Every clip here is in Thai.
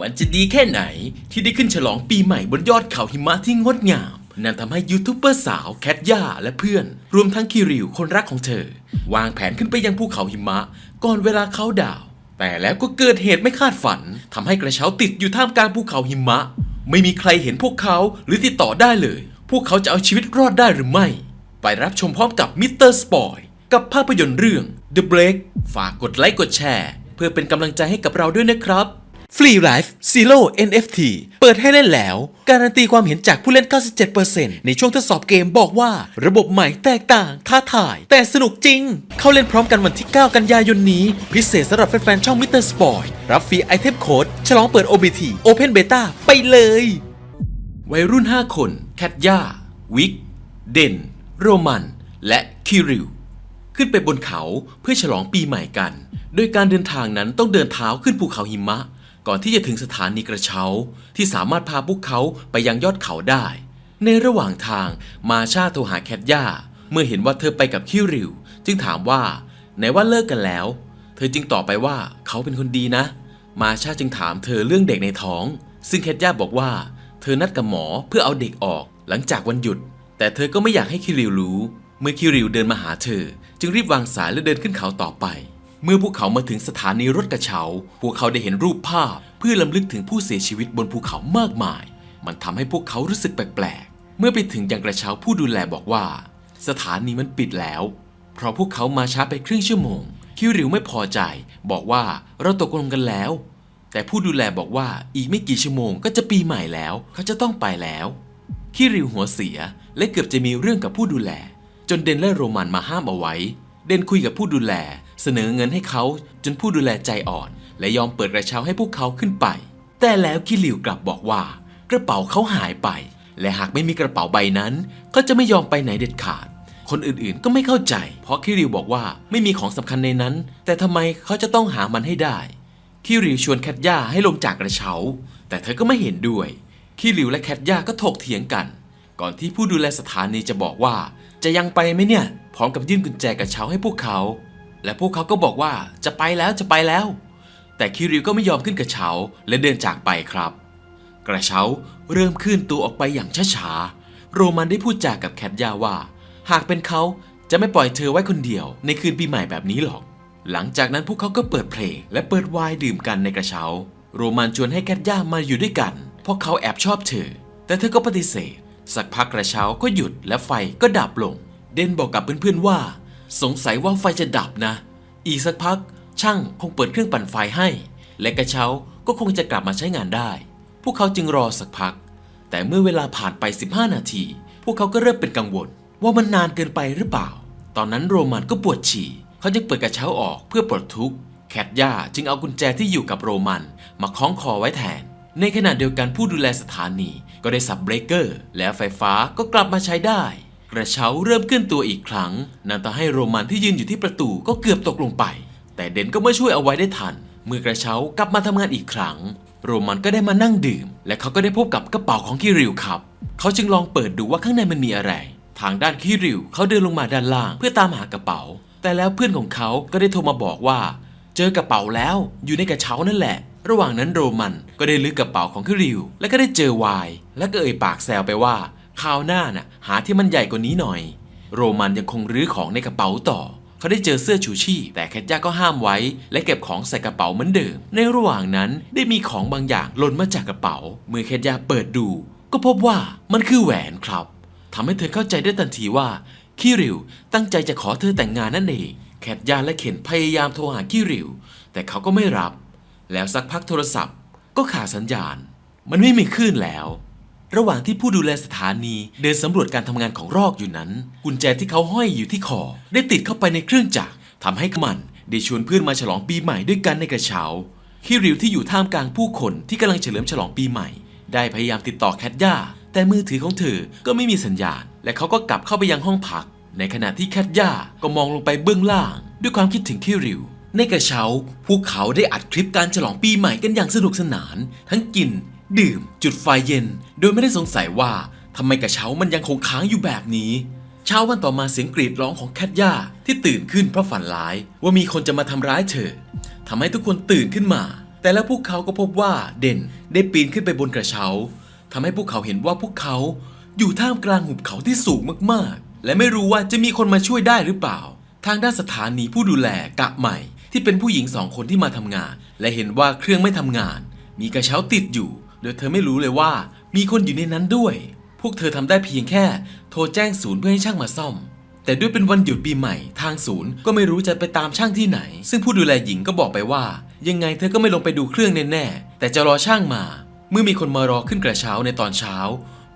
มันจะดีแค่ไหนที่ได้ขึ้นฉลองปีใหม่บนยอดเขาหิมะที่งดงาม นั่นทำให้ยูทูบเบอร์สาวแคทย่าและเพื่อน รวมทั้งคิริวคนรักของเธอ วางแผนขึ้นไปยังภูเขาหิมะ ก่อนเวลาเขาดาว แต่แล้วก็เกิดเหตุไม่คาดฝันทำให้กระเช้าติดอยู่ท่ามกลางภูเขาหิมะ ไม่มีใครเห็นพวกเขาหรือติดต่อได้เลย พวกเขาจะเอาชีวิตรอดได้หรือไม่ ไปรับชมพร้อมกับมิสเตอร์สปอยกับภาพยนตร์เรื่อง The Break ฝากกดไลค์กดแชร์ เพื่อเป็นกำลังใจให้กับเราด้วยนะครับ Free Life Zero NFT เปิดให้เล่นแล้ว การันตีความเห็นจากผู้เล่น 97%ในช่วงทดสอบเกมบอกว่า ระบบใหม่แตกต่าง ท้าทาย แต่สนุกจริง เข้าเล่นพร้อมกันวันที่ 9 กันยายนนี้ พิเศษสำหรับแฟนๆ ช่องมิเตอร์สปอยรับฟรีไอเทมโค้ดฉลองเปิด OBT Open Beta ไปเลย วัยรุ่น 5 คน แคทย่า วิก เด่น โรมัน และคิริวขึ้นไปบนเขาเพื่อฉลองปีใหม่กัน โดยการเดินทางนั้นต้องเดินเท้าขึ้นภูเขาหิมะ ก่อนที่จะถึงสถานีกระเช้า ที่สามารถพาพวกเขาไปยังยอดเขาได้ ในระหว่างทางมาชาโทรหาแคทย่า เมื่อเห็นว่าเธอไปกับคิริว จึงถามว่าไหนว่าเลิกกันแล้ว เธอจึงตอบไปว่าเขาเป็นคนดีนะ มาชาจึงถามเธอเรื่องเด็กในท้อง ซึ่งแคทย่าบอกว่า เธอนัดกับหมอเพื่อเอาเด็กออกหลังจากวันหยุด แต่เธอก็ไม่อยากให้คิริวรู้ เมื่อคิริวเดินมาหาเธอ จึงรีบวางสายและเดินขึ้นเขาต่อไป เมื่อพวกเขามาถึงสถานีรถกระเช้า พวกเขาได้เห็นรูปภาพ เพื่อลำลึกถึงผู้เสียชีวิตบนภูเขามากมาย มันทำให้พวกเขารู้สึกแปลกๆ เมื่อไปถึงยังกระเช้าผู้ดูแลบอกว่า สถานีมันปิดแล้ว เพราะพวกเขามาช้าไปครึ่งชั่วโมง คิริวไม่พอใจ บอกว่าเราตกลงกันแล้ว แต่ผู้ดูแลบอกว่าอีกไม่กี่ชั่วโมงก็จะปีใหม่แล้ว เขาจะต้องไปแล้วคิริวหัวเสียและเกือบจะมีเรื่องกับผู้ดูแล จนเดนและโรมันมาห้ามเอาไว้ เดนคุยกับผู้ดูแล เสนอเงินให้เขาจนผู้ดูแลใจอ่อน และยอมเปิดกระเช้าให้พวกเขาขึ้นไป แต่แล้วคิริวกลับบอกว่า กระเป๋าเขาหายไป และหากไม่มีกระเป๋าใบนั้น ก็จะไม่ยอมไปไหนเด็ดขาด คนอื่นๆก็ไม่เข้าใจ เพราะคิริวบอกว่าไม่มีของสำคัญในนั้น แต่ทำไมเขาจะต้องหามันให้ได้คิริวชวนแคทย่าให้ลงจากกระเช้า แต่เธอก็ไม่เห็นด้วยคิริวและแคทย่าก็ถกเถียงกัน ก่อนที่ผู้ดูแลสถานีจะบอกว่า จะยังไปไหมเนี่ยพร้อมกับยื่นกุญแจกระเช้าให้พวกเขา และพวกเขาก็บอกว่าจะไปแล้วจะไปแล้ว แต่คิริวก็ไม่ยอมขึ้นกระเช้าและเดินจากไปครับ กระเช้าเริ่มเคลื่อนตัวออกไปอย่างช้าๆโรมันได้พูดจากับแคทยาว่า หากเป็นเขาจะไม่ปล่อยเธอไว้คนเดียวในคืนปีใหม่แบบนี้หรอก หลังจากนั้นพวกเขาก็เปิดเพลงและเปิดไวน์ดื่มกันในกระเช้า โรมันชวนให้แคทย่ามาอยู่ด้วยกัน เพราะเขาแอบชอบเธอ แต่เธอก็ปฏิเสธ สักพักกระเช้าก็หยุดและไฟก็ดับลง เดนบอกกับเพื่อนๆว่า สงสัยว่าไฟจะดับนะ อีกสักพักช่างคงเปิดเครื่องปั่นไฟให้ และกระเช้าก็คงจะกลับมาใช้งานได้ พวกเขาจึงรอสักพัก แต่เมื่อเวลาผ่านไป 15 นาที พวกเขาก็เริ่มเป็นกังวล ว่ามันนานเกินไปหรือเปล่า ตอนนั้นโรมันก็ปวดฉี่ เขาจึงเปิดกระเช้าออกเพื่อปลดทุกข์ แคทย่าจึงเอากุญแจที่อยู่กับโรมันมาคล้องคอไว้แทน ในขณะเดียวกันผู้ดูแลสถานีก็ได้สับเบรกเกอร์ และไฟฟ้าก็กลับมาใช้ได้ กระเช้าเริ่มเคลื่อนตัวอีกครั้งนั่นทำให้โรมันที่ยืนอยู่ที่ประตูก็เกือบตกลงไป แต่เดนก็มาช่วยเอาไว้ได้ทัน เมื่อกระเช้ากลับมาทำงานอีกครั้ง โรมันก็ได้มานั่งดื่ม และเขาก็ได้พบกับกระเป๋าของคิริวครับ เขาจึงลองเปิดดูว่าข้างในมันมีอะไร ทางด้านคิริวเขาเดินลงมาด้านล่าง เพื่อตามหากระเป๋า แต่แล้วเพื่อนของเขาก็ได้โทรมาบอกว่า เจอกระเป๋าแล้วอยู่ในกระเช้านั่นแหละ ระหว่างนั้นโรมันก็ได้ลึกกระเป๋าของคิริว และก็ได้เจอวน์และก็เอ่ยปากแซวไปว่า คราวหน้าน่ะ หาที่มันใหญ่กว่านี้หน่อย โรมันยังคงรื้อของในกระเป๋าต่อ เขาได้เจอเสื้อชูชีพแต่แคทย่าก็ห้ามไว้ และเก็บของใส่กระเป๋าเหมือนเดิม ในระหว่างนั้นได้มีของบางอย่างหล่นมาจากกระเป๋า เมื่อแคทย่าเปิดดู ก็พบว่ามันคือแหวนครับทำให้เธอเข้าใจได้ทันทีว่าคิริวตั้งใจจะขอเธอแต่งงานนั่นเองแคทยาและเข็นพยายามโทรหาคิริว แต่เขาก็ไม่รับ แล้วสักพักโทรศัพท์ ก็ขาดสัญญาณ มันไม่มีคลื่นแล้ว ระหว่างที่ผู้ดูแลสถานีเดินสำรวจการทำงานของรอกอยู่นั้น กุญแจที่เขาห้อยอยู่ที่คอได้ติดเข้าไปในเครื่องจักรทำให้มันได้ชวนเพื่อนมาฉลองปีใหม่ด้วยกันในกระเช้าคิริวที่อยู่ท่ามกลางผู้คนที่กำลังเฉลิมฉลองปีใหม่ ได้พยายามติดต่อแคทย่าแต่มือถือของเธอก็ไม่มีสัญญาณ และเขาก็กลับเข้าไปยังห้องพัก ในขณะที่แคทย่าก็มองลงไปเบื้องล่าง ด้วยความคิดถึงคิริว ในกระเช้าพวกเขาได้อัดคลิปการฉลองปีใหม่กันอย่างสนุกสนาน ทั้งกิน ดื่ม จุดไฟเย็น โดยไม่ได้สงสัยว่าทำไมกระเช้ามันยังคงค้างอยู่แบบนี้ เช้าวันต่อมาเสียงกรีดร้องของแคทย่าที่ตื่นขึ้นเพราะฝันร้าย ว่ามีคนจะมาทำร้ายเธอทำให้ทุกคนตื่นขึ้นมา แต่แล้วพวกเขาก็พบว่าเด่นได้ปีนขึ้นไปบนกระเช้าทำให้พวกเขาเห็นว่าพวกเขาอยู่ท่ามกลางหุบเขาที่สูงมากๆ และไม่รู้ว่าจะมีคนมาช่วยได้หรือเปล่า ทางด้านสถานีผู้ดูแลกะใหม่ ที่เป็นผู้หญิงสองคนที่มาทำงาน และเห็นว่าเครื่องไม่ทำงาน มีกระเช้าติดอยู่ โดยเธอไม่รู้เลยว่ามีคนอยู่ในนั้นด้วย พวกเธอทำได้เพียงแค่ โทรแจ้งศูนย์เพื่อให้ช่างมาซ่อม แต่ด้วยเป็นวันหยุดปีใหม่ทางศูนย์ก็ไม่รู้จะไปตามช่างที่ไหน ซึ่งผู้ดูแลหญิงก็บอกไปว่า ยังไงเธอก็ไม่ลงไปดูเครื่องแน่ๆแต่จะรอช่างมา เมื่อมีคนมารอขึ้นกระเช้าในตอนเช้า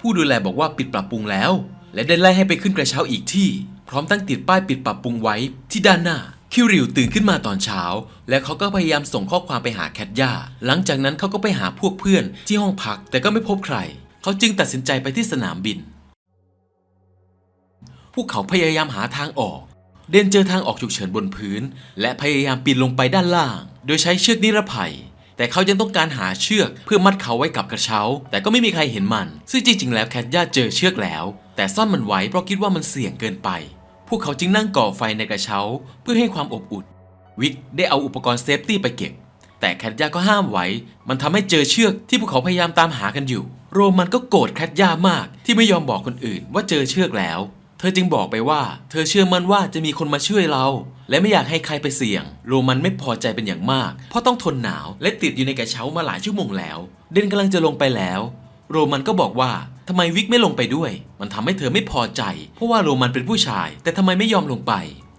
ผู้ดูแลบอกว่าปิดปรับปรุงแล้ว และได้ไล่ให้ไปขึ้นกระเช้าอีกที่ พร้อมตั้งติดป้ายปิดปรับปรุงไว้ที่ด้านหน้า คิริวตื่นขึ้นมาตอนเช้า และเขาก็พยายามส่งข้อความไปหาแคทย่า หลังจากนั้นเขาก็ไปหาพวกเพื่อนที่ห้องพักแต่ก็ไม่พบใคร เขาจึงตัดสินใจไปที่สนามบิน พวกเขาพยายามหาทางออก เดนเจอทางออกฉุกเฉินบนพื้น และพยายามปีนลงไปด้านล่าง โดยใช้เชือกนิรภัย แต่เขายังต้องการหาเชือกเพื่อมัดเขาไว้กับกระเช้า แต่ก็ไม่มีใครเห็นมัน ซึ่งจริงๆ แล้วแคทย่าเจอเชือกแล้ว แต่ซ่อนมันไว้เพราะคิดว่ามันเสี่ยงเกินไป พวกเขาจึงนั่งก่อไฟในกระเช้าเพื่อให้ความอบอุ่น วิกได้เอาอุปกรณ์เซฟตี้ไปเก็บ แต่แคทยาก็ห้ามไว้ มันทำให้เจอเชือกที่พวกเขาพยายามตามหากันอยู่ โรมันก็โกรธแคทยามากที่ไม่ยอมบอกคนอื่นว่าเจอเชือกแล้ว เธอจึงบอกไปว่า เธอเชื่อมั่นว่าจะมีคนมาช่วยเรา และไม่อยากให้ใครไปเสี่ยง โรมันไม่พอใจเป็นอย่างมาก เพราะต้องทนหนาวและติดอยู่ในกระเช้ามาหลายชั่วโมงแล้ว เดนกำลังจะลงไปแล้ว โรมันก็บอกว่า ทำไมวิกไม่ลงไปด้วย มันทำให้เธอไม่พอใจ เพราะว่าโรมันเป็นผู้ชาย แต่ทำไมไม่ยอมลงไป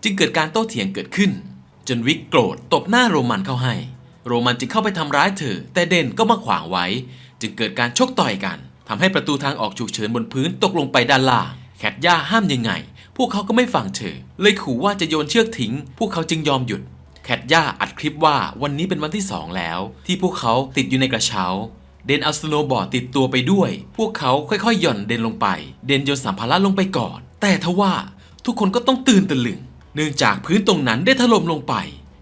จึงเกิดการโต้เถียงเกิดขึ้น จนวิกโกรธตบหน้าโรมันเข้าให้ โรมันจึงเข้าไปทำร้ายเธอ แต่เดนก็มาขวางไว้ จึงเกิดการชกต่อยกันทำให้ประตูทางออกฉุกเฉินบนพื้นตกลงไปด้านล่างแคทย่าห้ามยังไง พวกเขาก็ไม่ฟังเธอ เลยขู่ว่าจะโยนเชือกทิ้ง พวกเขาจึงยอมหยุด แคทย่าอัดคลิปว่าวันนี้เป็นวันที่สองแล้ว ที่พวกเขาติดอยู่ในกระเช้า เดนเอาสโนว์บอร์ดติดตัวไปด้วย พวกเขาค่อยๆหย่อนเดนลงไป เดนโยนสัมภาระลงไปก่อน แต่ทว่าทุกคนก็ต้องตื่นตะลึง เนื่องจากพื้นตรงนั้นได้ถล่มลงไป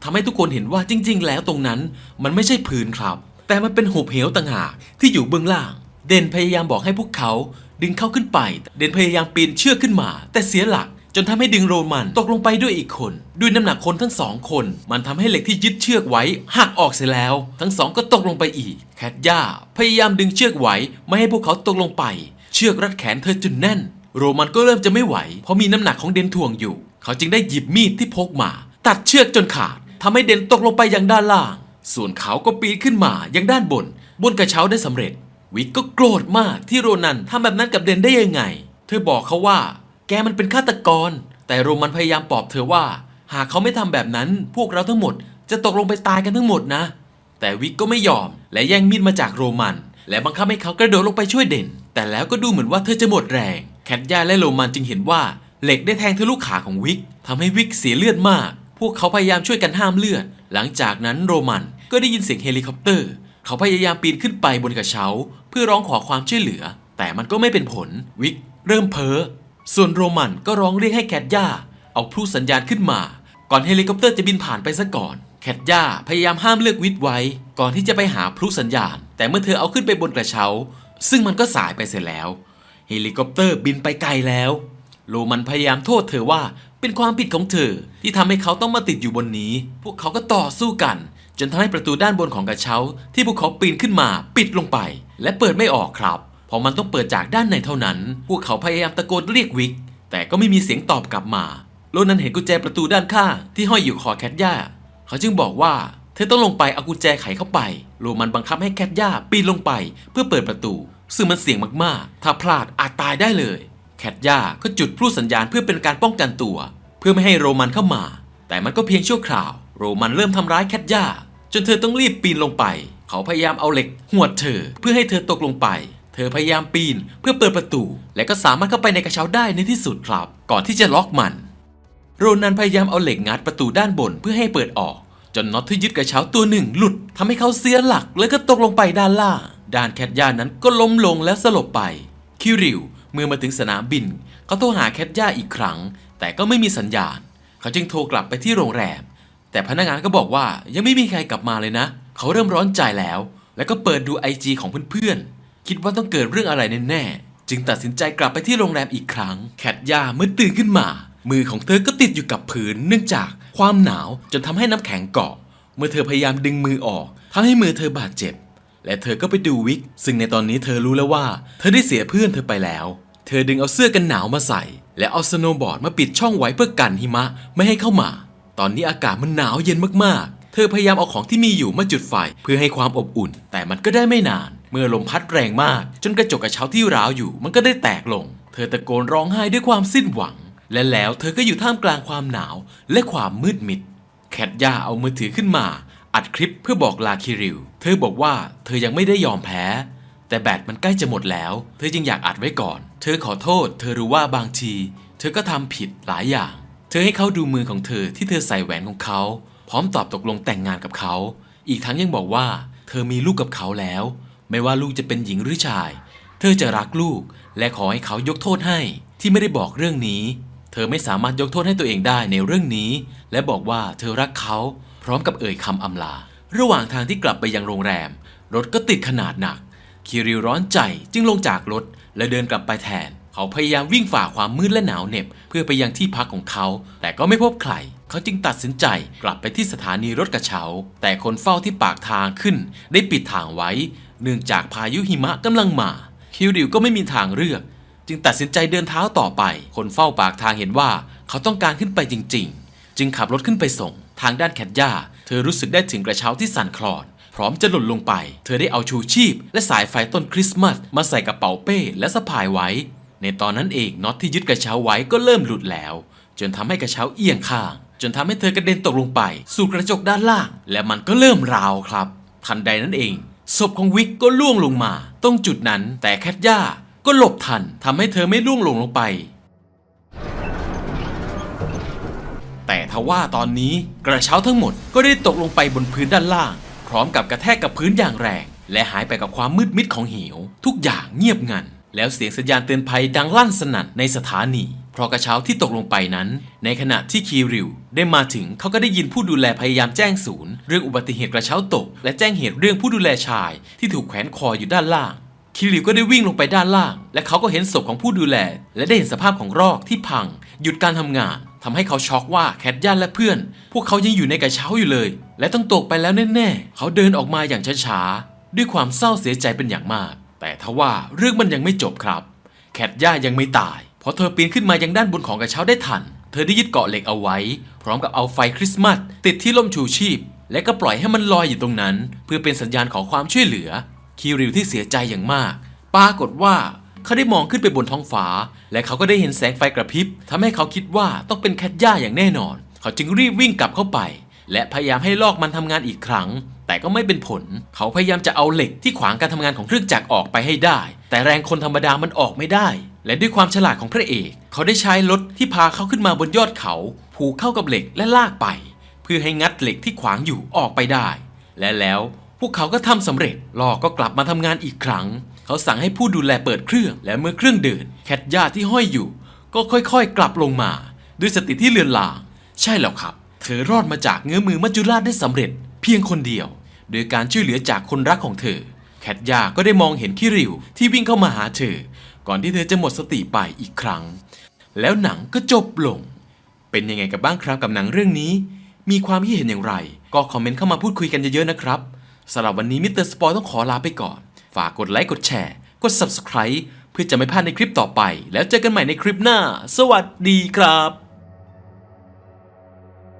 ทำให้ทุกคนเห็นว่าจริง ๆ แล้วตรงนั้นมันไม่ใช่พื้นครับ แต่มันเป็นหุบเหวต่างหากที่อยู่เบื้องล่าง เดนพยายามบอกให้พวกเขาดึงเข้าขึ้นไป เดนพยายามปีนเชือกขึ้นมา แต่เสียหลัก จนทำให้ดึงโรมันตกลงไปด้วยอีกคน ด้วยน้ำหนักคนทั้งสองคน มันทำให้เหล็กที่ยึดเชือกไว้หักออกเสียแล้ว ทั้งสองก็ตกลงไปอีก แคทย่าพยายามดึงเชือกไว้ไม่ให้พวกเขาตกลงไป เชือกรัดแขนเธอจนแน่น โรมันก็เริ่มจะไม่ไหว เพราะมีน้ำหนักของเดนถ่วงอยู่ เขาจึงได้หยิบมีดที่พกมา ตัดเชือกจนขาดทำให้เดนตกลงไปยังด้านล่าง ส่วนเขาก็ปีนขึ้นมายังด้านบน บนกระเช้าได้สำเร็จ วิกก็โกรธมากที่โรนันทำแบบนั้นกับเดนได้ยังไง เธอบอกเขาว่า แกมันเป็นฆาตกร แต่โรมันพยายามปลอบเธอว่า หากเขาไม่ทำแบบนั้น พวกเราทั้งหมด จะตกลงไปตายกันทั้งหมดนะ แต่วิกก็ไม่ยอม และแย่งมีดมาจากโรมัน และบังคับให้เขากระโดดลงไปช่วยเด่น แต่แล้วก็ดูเหมือนว่าเธอจะหมดแรง แคทย่าและโรมันจึงเห็นว่าเหล็กได้แทงทะลุขาของวิกทำให้วิกเสียเลือดมาก พวกเขาพยายามช่วยกันห้ามเลือด หลังจากนั้นโรมันก็ได้ยินเสียงเฮลิคอปเตอร์ เขาพยายามปีนขึ้นไปบนกระเช้า เพื่อร้องขอความช่วยเหลือ แต่มันก็ไม่เป็นผล วิกเริ่มเพ้อ ส่วนโรมันก็ร้องเรียกให้แคทย่าเอาพลุสัญญาณขึ้นมา ก่อนเฮลิคอปเตอร์จะบินผ่านไปซะก่อน แคทย่าพยายามห้ามเลือกวิทไว้ ก่อนที่จะไปหาพลุสัญญาณ แต่เมื่อเธอเอาขึ้นไปบนกระเช้า ซึ่งมันก็สายไปเสร็จแล้ว เฮลิคอปเตอร์บินไปไกลแล้ว โรมันพยายามโทษเธอว่าเป็นความผิดของเธอที่ทำให้เขาต้องมาติดอยู่บนนี้ พวกเขาก็ต่อสู้กัน จนทำให้ประตูด้านบนของกระเช้า ที่พวกเขาปีนขึ้นมาปิดลงไป และเปิดไม่ออกครับ ราะมันต้องเปิดจากด้านในเท่านั้น พวกเขาพยายามตะโกนเรียกวิก แต่ก็ไม่มีเสียงตอบกลับมาโรนันเห็นกุญแจประตูด้านข้างที่ห้อยอยู่คอแคทย่า เขาจึงบอกว่า เธอต้องลงไปเอากุญแจไขเข้าไปโรมันบังคับให้แคทย่าปีนลงไปเพื่อเปิดประตู ซึ่งมันเสี่ยงมากๆ ถ้าพลาดอาจตายได้เลย แคทย่าก็จุดพลุสัญญาณเพื่อเป็นการป้องกันตัว เพื่อไม่ให้โรมันเข้ามา แต่มันก็เพียงชั่วคราว โรมันเริ่มทำร้ายแคทย่าจนเธอต้องรีบปีนลงไป เขาพยายามเอาเหล็กหวดเธอเพื่อให้เธอตกลงไป เธอพยายามปีนเพื่อเปิดประตู และก็สามารถเข้าไปในกระเช้าได้ในที่สุดครับ ก่อนที่จะล็อกมัน โรนันพยายามเอาเหล็กงัดประตูด้านบนเพื่อให้เปิดออก จนน็อตที่ยึดกระเช้าตัวหนึ่งหลุดทำให้เขาเสียหลัก แล้วก็ตกลงไปด้านล่างด้านแคทย่านั้นก็ล้มลงแล้วสลบไป คิริวเมื่อมาถึงสนามบินเขาโทรหาแคทย่าอีกครั้ง แต่ก็ไม่มีสัญญาณ เขาจึงโทรกลับไปที่โรงแรม แต่พนักงานก็บอกว่ายังไม่มีใครกลับมาเลยนะ เขาเริ่มร้อนใจแล้ว แล้วก็เปิดดูไอจีของเพื่อนๆ คิดว่าต้องเกิดเรื่องอะไรแน่ๆจึงตัดสินใจกลับไปที่โรงแรมอีกครั้ง แคทย่าเมื่อตื่นขึ้นมา มือของเธอก็ติดอยู่กับผืนเนื่องจากความหนาวจนทำให้น้ำแข็งเกาะ เมื่อเธอพยายามดึงมือออกททำให้มือเธอบาดเจ็บ และเธอก็ไปดูวิก ซึ่งในตอนนี้เธอรู้แล้วว่า เธอได้เสียเพื่อนเธอไปแล้ว เธอดึงเอาเสื้อกันหนาวมาใส่ และเอาสโนว์บอร์ดมาปิดช่องไว้เพื่อกันหิมะไม่ให้เข้ามา ตอนนี้อากาศมันหนาวเย็นมากๆ เธอพยายามเอาของที่มีอยู่มาจุดไฟเพื่อให้ความอบอุ่น แต่มันก็ได้ไม่นาน เมื่อลมพัดแรงมาก จนกระจกกระเช้าที่ร้าวอยู่มันก็ได้แตกลง เธอตะโกนร้องไห้ด้วยความสิ้นหวัง และแล้วเธอก็อยู่ท่ามกลางความหนาวและความมืดมิด แคทย่าเอามือถือขึ้นมา อัดคลิปเพื่อบอกลาคิริว เธอบอกว่าเธอยังไม่ได้ยอมแพ้ แต่แบตมันใกล้จะหมดแล้ว เธอจึงอยากอัดไว้ก่อน เธอขอโทษ เธอรู้ว่าบางที เธอก็ทำผิดหลายอย่าง เธอให้เขาดูมือของเธอที่เธอใส่แหวนของเขา พร้อมตอบตกลงแต่งงานกับเขา อีกทั้งยังบอกว่า เธอมีลูกกับเขาแล้ว ไม่ว่าลูกจะเป็นหญิงหรือชาย เธอจะรักลูก และขอให้เขายกโทษให้ ที่ไม่ได้บอกเรื่องนี้ เธอไม่สามารถยกโทษให้ตัวเองได้ในเรื่องนี้ และบอกว่าเธอรักเขา พร้อมกับเอ่ยคำอำลา ระหว่างทางที่กลับไปยังโรงแรม รถก็ติดขนาดหนัก คิริวร้อนใจจึงลงจากรถ และเดินกลับไปแทน เขาพยายามวิ่งฝ่าความมืดและหนาวเหน็บ เพื่อไปยังที่พักของเขา แต่ก็ไม่พบใคร เขาจึงตัดสินใจกลับไปที่สถานีรถกระเช้า แต่คนเฝ้าที่ปากทางขึ้น ได้ปิดทางไว้ เนื่องจากพายุหิมะกำลังมา คิวริวก็ไม่มีทางเลือก จึงตัดสินใจเดินเท้าต่อไป คนเฝ้าปากทางเห็นว่าเขาต้องการขึ้นไปจริง ๆ จึงขับรถขึ้นไปส่ง ทางด้านแคทย่า เธอรู้สึกได้ถึงกระเช้าที่สั่นคลอน พร้อมจะหล่นลงไป เธอได้เอาชูชีพ และสายไฟต้นคริสต์มาสมาใส่กระเป๋าเป้และสะพายไว้ ในตอนนั้นเองน็อตที่ยึดกระเช้าไว้ก็เริ่มหลุดแล้ว จนทำให้กระเช้าเอียงข้าง จนทำให้เธอกระเด็นตกลงไป สู่กระจกด้านล่าง และมันก็เริ่มราวครับ ทันใดนั้นเอง ศพของวิกก็ล่วงลงมา ตรงจุดนั้นแต่แคทย่าก็หลบทันทำให้เธอไม่ล่วงลงลงไป แต่ทว่าตอนนี้กระเช้าทั้งหมดก็ได้ตกลงไปบนพื้นด้านล่าง พร้อมกับกระแทกกับพื้นอย่างแรง และหายไปกับความมืดมิดของเหว ทุกอย่างเงียบงัน แล้วเสียงสัญญาณเตือนภัยดังลั่นสนั่นในสถานี เพราะกระเช้าที่ตกลงไปนั้น ในขณะที่คีริวได้มาถึงเขาก็ได้ยินผู้ดูแลพยายามแจ้งศูนย์ เรื่องอุบัติเหตุกระเช้าตก และแจ้งเหตุเรื่องผู้ดูแลชาย ที่ถูกแขวนคออยู่ด้านล่างคิริวก็ได้วิ่งลงไปด้านล่าง และเขาก็เห็นศพของผู้ดูแล และได้เห็นสภาพของรอกที่พัง หยุดการทำงานทำให้เขาช็อกว่าแคทย่านและเพื่อน พวกเขายังอยู่ในกระเช้าอยู่เลย และต้องตกไปแล้วแน่ๆเขาเดินออกมาอย่างช้าๆด้วยความเศร้าเสียใจเป็นอย่างมาก แต่ทว่าเรื่องมันยังไม่จบครับ แคทย่ายังไม่ตาย พราะเธอปีนขึ้นมายังด้านบนของกระเช้าได้ทัน เธอได้ยึดเกาะเหล็กเอาไว้ พร้อมกับเอาไฟคริสต์มาสติดที่ล่มชูชีพ และก็ปล่อยให้มันลอยอยู่ตรงนั้น เพื่อเป็นสัญญาณของความช่วยเหลือ คิริวที่เสียใจอย่างมาก ปรากฏว่าเขาได้มองขึ้นไปบนท้องฟ้า และเขาก็ได้เห็นแสงไฟกระพริบทำให้เขาคิดว่าต้องเป็นแคทย่าอย่างแน่นอน เขาจึงรีบวิ่งกลับเข้าไป และพยายามให้ลอกมันทำงานอีกครั้ง แต่ก็ไม่เป็นผล เขาพยายามจะเอาเหล็กที่ขวางการทำงานของเครื่องจักรออกไปให้ได้ แต่แรงคนธรรมดามันออกไม่ได้ และด้วยความฉลาดของพระเอก เขาได้ใช้รถที่พาเขาขึ้นมาบนยอดเขา ผูกเข้ากับเหล็กและลากไป เพื่อให้งัดเหล็กที่ขวางอยู่ออกไปได้ และแล้วพวกเขาก็ทำสำเร็จลอกก็กลับมาทำงานอีกครั้ง เขาสั่งให้ผู้ดูแลเปิดเครื่อง และเมื่อเครื่องเดิน แคทย่าที่ห้อยอยู่ ก็ค่อยๆ กลับลงมา ด้วยสติที่เลือนลาง ใช่แล้วครับ เธอรอดมาจากเงื้อมือมัจจุราชได้สำเร็จ เพียงคนเดียว โดยการช่วยเหลือจากคนรักของเธอ แคทย่าก็ได้มองเห็นคิริวที่วิ่งเข้ามาหาเธอ ก่อนที่เธอจะหมดสติไปอีกครั้ง แล้วหนังก็จบลง เป็นยังไงกับบ้างครับกับหนังเรื่องนี้ มีความคิดเห็นอย่างไร ก็คอมเมนต์เข้ามาพูดคุยกันเยอะๆนะครับสำหรับวันนี้มิสเตอร์สปอยต้องขอลาไปก่อน ฝากกดไลค์กดแชร์ กด Subscribe เพื่อจะไม่พลาดในคลิปต่อไป แล้วเจอกันใหม่ในคลิปหน้า สวัสดีครับ